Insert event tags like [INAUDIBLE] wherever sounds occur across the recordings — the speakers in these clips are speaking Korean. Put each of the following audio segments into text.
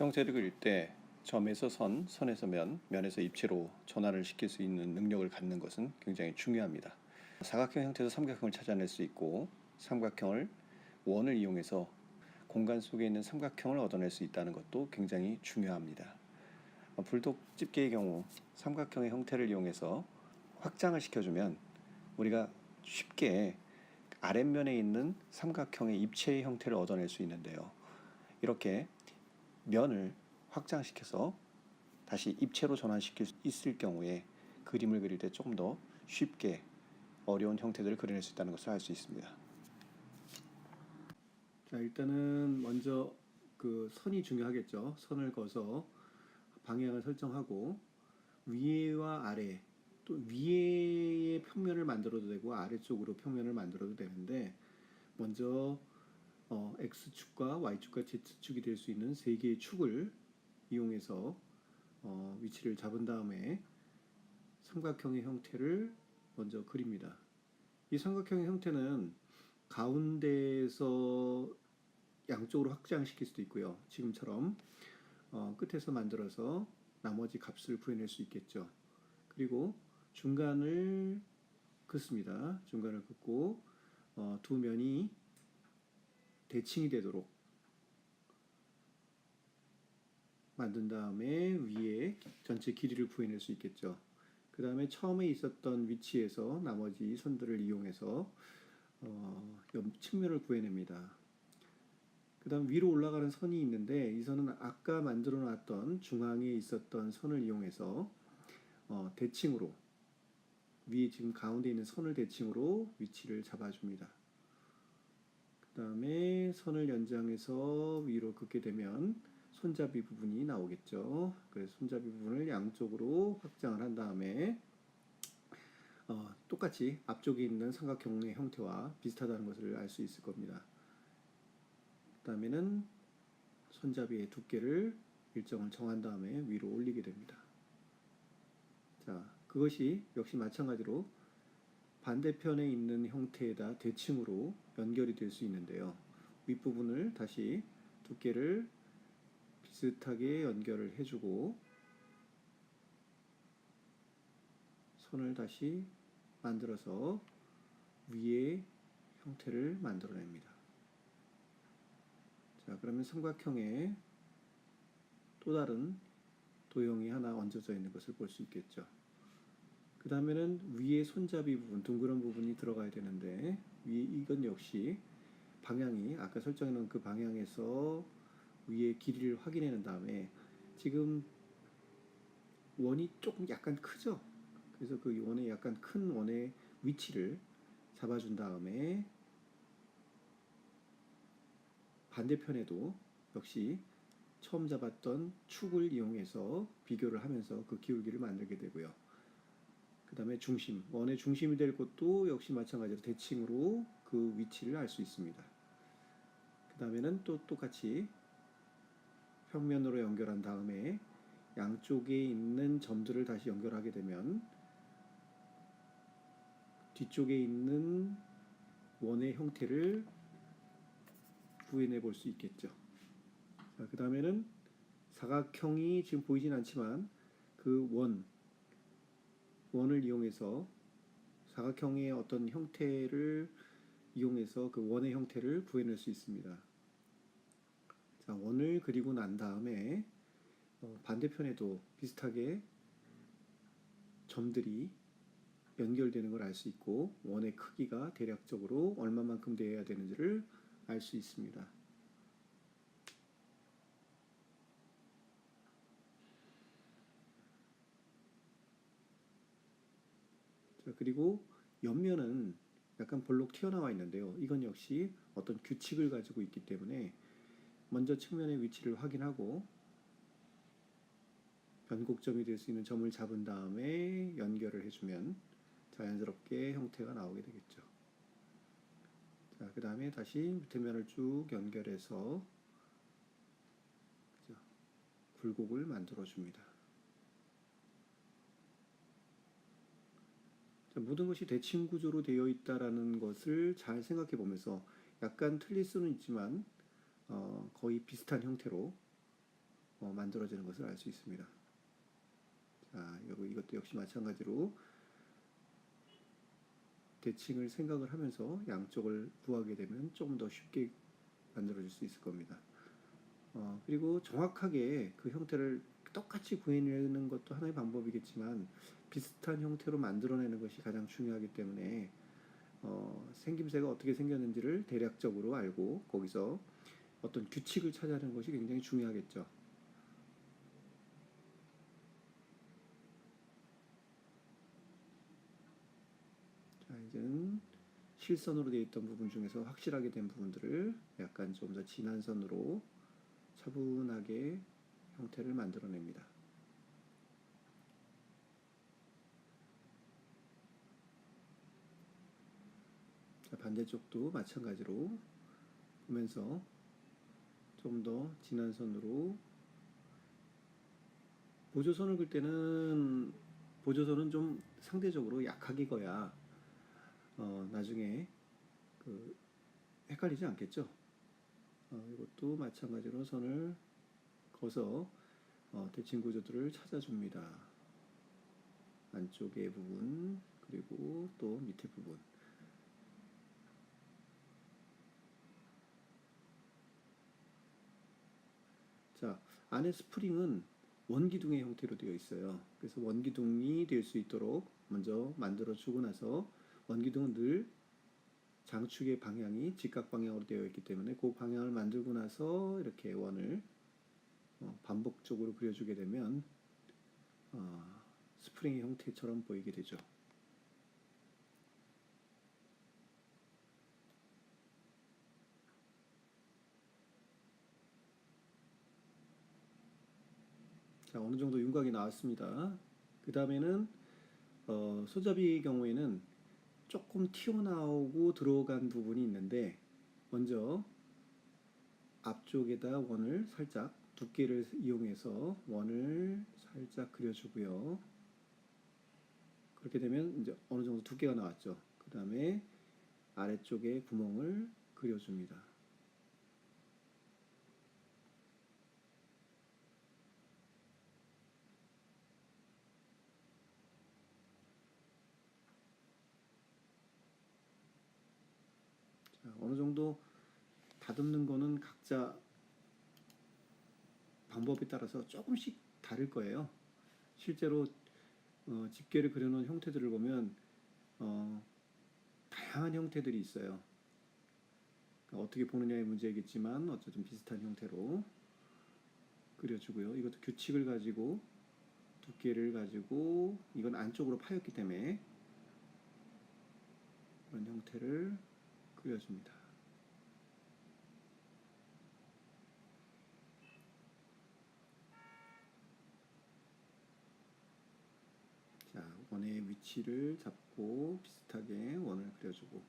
형태를 그릴 때 점에서 선, 선에서 면, 면에서 입체로 전환을 시킬 수 있는 능력을 갖는 것은 굉장히 중요합니다. 사각형 형태에서 삼각형을 찾아낼 수 있고 삼각형을 원을 이용해서 공간 속에 있는 삼각형을 얻어낼 수 있다는 것도 굉장히 중요합니다. 어, 불독 집게의 경우 삼각형의 형태를 이용해서 확장을 시켜주면 우리가 쉽게 아랫면에 있는 삼각형의 입체의 형태를 얻어낼 수 있는데요. 이렇게 면을 확장시켜서 다시 입체로 전환시킬 수 있을 경우에 그림을 그릴 때 조금 더 쉽게 어려운 형태들을 그려낼 수 있다는 것을 알 수 있습니다. 자 일단은 먼저 그 선이 중요하겠죠. 선을 그어서 방향을 설정하고 위와 아래 또 위에 평면을 만들어도 되고 아래쪽으로 평면을 만들어도 되는데 먼저 어, x축과 y축과 z축이 될 수 있는 세 개의 축을 이용해서 어, 위치를 잡은 다음에 삼각형의 형태를 먼저 그립니다. 이 삼각형의 형태는 가운데에서 양쪽으로 확장시킬 수도 있고요. 지금처럼 어, 끝에서 만들어서 나머지 값을 구해낼 수 있겠죠. 그리고 중간을 긋습니다. 중간을 긋고 어, 두 면이 대칭이 되도록 만든 다음에 위에 전체 길이를 구해낼 수 있겠죠. 그 다음에 처음에 있었던 위치에서 나머지 선들을 이용해서 어, 옆 측면을 구해냅니다. 그 다음 위로 올라가는 선이 있는데 이 선은 아까 만들어 놨던 중앙에 있었던 선을 이용해서 어, 대칭으로 위에 지금 가운데 있는 선을 대칭으로 위치를 잡아줍니다. 그 다음에 선을 연장해서 위로 긋게 되면 손잡이 부분이 나오겠죠. 그래서 손잡이 부분을 양쪽으로 확장을 한 다음에 어, 똑같이 앞쪽에 있는 삼각형의 형태와 비슷하다는 것을 알 수 있을 겁니다. 그 다음에는 손잡이의 두께를 일정을 정한 다음에 위로 올리게 됩니다. 자, 그것이 역시 마찬가지로 반대편에 있는 형태에다 대칭으로 연결이 될 수 있는데요. 윗부분을 다시 두께를 비슷하게 연결을 해주고 손을 다시 만들어서 위에 형태를 만들어냅니다. 자, 그러면 삼각형에 또 다른 도형이 하나 얹어져 있는 것을 볼 수 있겠죠. 그 다음에는 위에 손잡이 부분, 둥그런 부분이 들어가야 되는데, 위, 이건 역시 방향이, 아까 설정해 놓은 그 방향에서 위에 길이를 확인해 낸 다음에, 지금 원이 조금 약간 크죠? 그래서 그 원의 약간 큰 원의 위치를 잡아준 다음에, 반대편에도 역시 처음 잡았던 축을 이용해서 비교를 하면서 그 기울기를 만들게 되고요. 그 다음에 중심, 원의 중심이 될 곳도 역시 마찬가지로 대칭으로 그 위치를 알 수 있습니다. 그 다음에는 또 똑같이 평면으로 연결한 다음에 양쪽에 있는 점들을 다시 연결하게 되면 뒤쪽에 있는 원의 형태를 구해내 볼수 있겠죠. 자, 그 다음에는 사각형이 지금 보이진 않지만 그 원, 원을 이용해서 사각형의 어떤 형태를 이용해서 그 원의 형태를 구해낼 수 있습니다. 자, 원을 그리고 난 다음에 어, 반대편에도 비슷하게 점들이 연결되는 걸 알 수 있고 원의 크기가 대략적으로 얼마만큼 되어야 되는지를 알 수 있습니다. 그리고 옆면은 약간 볼록 튀어나와 있는데요. 이건 역시 어떤 규칙을 가지고 있기 때문에 먼저 측면의 위치를 확인하고 변곡점이 될 수 있는 점을 잡은 다음에 연결을 해주면 자연스럽게 형태가 나오게 되겠죠. 자, 그 다음에 다시 밑에 면을 쭉 연결해서? 굴곡을 만들어 줍니다. 모든 것이 대칭 구조로 되어 있다라는 것을 잘 생각해 보면서 약간 틀릴 수는 있지만 어, 거의 비슷한 형태로 어, 만들어지는 것을 알 수 있습니다. 자, 이것도 역시 마찬가지로 대칭을 생각을 하면서 양쪽을 구하게 되면 조금 더 쉽게 만들어질 수 있을 겁니다. 어, 그리고 정확하게 그 형태를 똑같이 구해내는 것도 하나의 방법이겠지만 비슷한 형태로 만들어내는 것이 가장 중요하기 때문에 어, 생김새가 어떻게 생겼는지를 대략적으로 알고 거기서 어떤 규칙을 찾아내는 것이 굉장히 중요하겠죠. 자, 이제는 실선으로 되어 있던 부분 중에서 확실하게 된 부분들을 약간 좀 더 진한 선으로 차분하게 형태를 만들어냅니다. 자, 반대쪽도 마찬가지로 보면서 좀 더 진한 선으로 보조선을 글 때는 보조선은 좀 상대적으로 약하게 거야 어, 나중에 그 헷갈리지 않겠죠? 어, 이것도 마찬가지로 선을 거서 어, 대칭 구조들을 찾아줍니다. 안쪽의 부분 그리고 또 밑에 부분. 자, 안에 스프링은 원기둥의 형태로 되어 있어요. 그래서 원기둥이 될 수 있도록 먼저 만들어 주고 나서 원기둥은 늘 장축의 방향이 직각 방향으로 되어 있기 때문에 그 방향을 만들고 나서 이렇게 원을 어, 반복적으로 그려주게 되면 어, 스프링의 형태처럼 보이게 되죠. 자, 어느 정도 윤곽이 나왔습니다. 그 다음에는 어, 소잡이 경우에는 조금 튀어나오고 들어간 부분이 있는데 먼저 앞쪽에다 원을 살짝 두께를 이용해서 원을 살짝 그려주고요. 그렇게 되면 이제 어느 정도 두께가 나왔죠. 그 다음에 아래쪽에 구멍을 그려줍니다. 자, 어느 정도 다듬는 거는 각자 방법에 따라서 조금씩 다를 거예요. 실제로 어, 집게를 그려놓은 형태들을 보면 어, 다양한 형태들이 있어요. 어떻게 보느냐의 문제이겠지만 어쨌든 비슷한 형태로 그려주고요. 이것도 규칙을 가지고 두께를 가지고 이건 안쪽으로 파였기 때문에 그런 형태를 그려줍니다. 자, 원의 위치를 잡고 비슷하게 원을 그려주고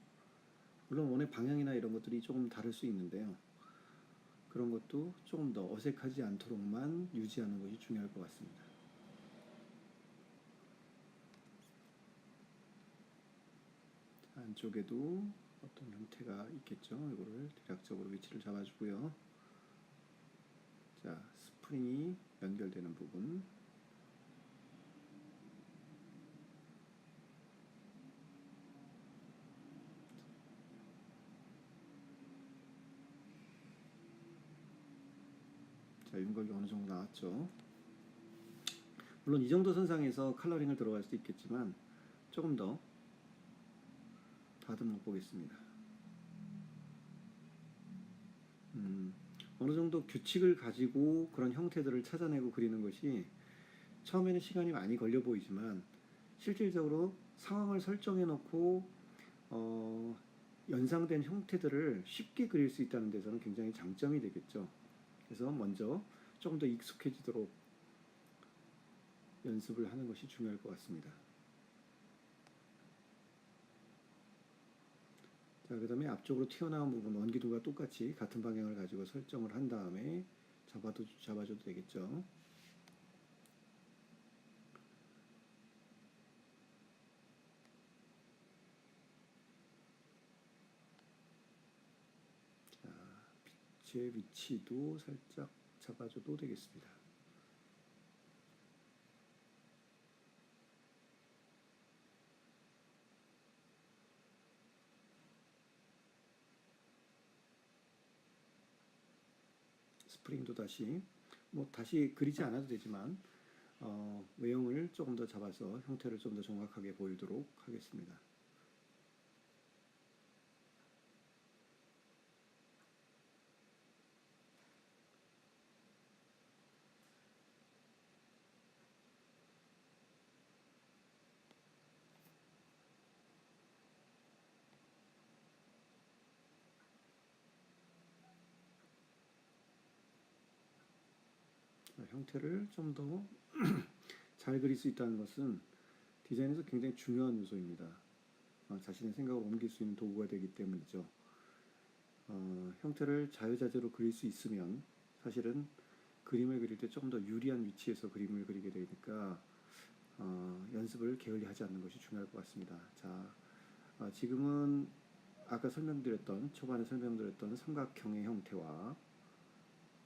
물론 원의 방향이나 이런 것들이 조금 다를 수 있는데요. 그런 것도 조금 더 어색하지 않도록만 유지하는 것이 중요할 것 같습니다. 자, 안쪽에도 어떤 형태가 있겠죠. 이거를 대략적으로 위치를 잡아주고요. 자, 스프링이 연결되는 부분. 자, 윤곽이 어느 정도 나왔죠. 물론 이 정도 선상에서 컬러링을 들어갈 수도 있겠지만 조금 더 다듬어 보겠습니다. 음, 어느 정도 규칙을 가지고 그런 형태들을 찾아내고 그리는 것이 처음에는 시간이 많이 걸려 보이지만 실질적으로 상황을 설정해 놓고 어, 연상된 형태들을 쉽게 그릴 수 있다는 데서는 굉장히 장점이 되겠죠. 그래서 먼저 조금 더 익숙해지도록 연습을 하는 것이 중요할 것 같습니다. 자, 그 다음에 앞쪽으로 튀어나온 부분 원기둥과 똑같이 같은 방향을 가지고 설정을 한 다음에 잡아도, 잡아줘도 되겠죠. 자, 위치도 살짝 잡아줘도 되겠습니다. 스프링도 다시 뭐 다시 그리지 않아도 되지만 어, 외형을 조금 더 잡아서 형태를 좀 더 정확하게 보이도록 하겠습니다. 형태를 좀 더 [CLEARS THROAT] 잘 그릴 수 있다는 것은 디자인에서 굉장히 중요한 요소입니다. 어, 자신의 생각을 옮길 수 있는 도구가 되기 때문이죠. 어, 형태를 자유자재로 그릴 수 있으면 사실은 그림을 그릴 때좀더 유리한 위치에서 그림을 그리게 되니까 어, 연습을 게을리하지 않는 것이 중요할 것 같습니다. 자, 어, 지금은 아까 설명드렸던 초반에 설명드렸던 삼각형의 형태와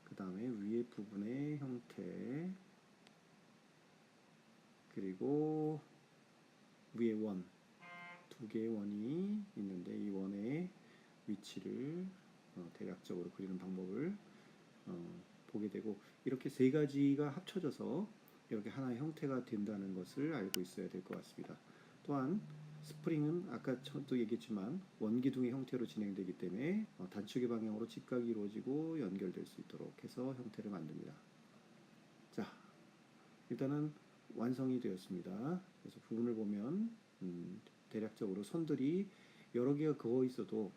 그 다음에 위에 부분의 형태 그리고 위에 원 두 개의 원이 있는데 이 원의 위치를 어, 대략적으로 그리는 방법을 어, 보게 되고 이렇게 세 가지가 합쳐져서 이렇게 하나의 형태가 된다는 것을 알고 있어야 될 것 같습니다. 또한 스프링은 아까 저도 얘기했지만 원기둥의 형태로 진행되기 때문에 어, 단축의 방향으로 직각이 이루어지고 연결될 수 있도록 해서 형태를 만듭니다. 자, 일단은 완성이 되었습니다. 그래서 부분을 보면 음, 대략적으로 선들이 여러 개가 그어 있어도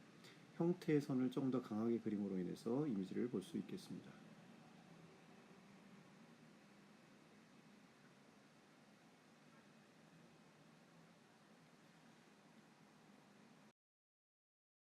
형태의 선을 좀 더 강하게 그림으로 인해서 이미지를 볼 수 있겠습니다.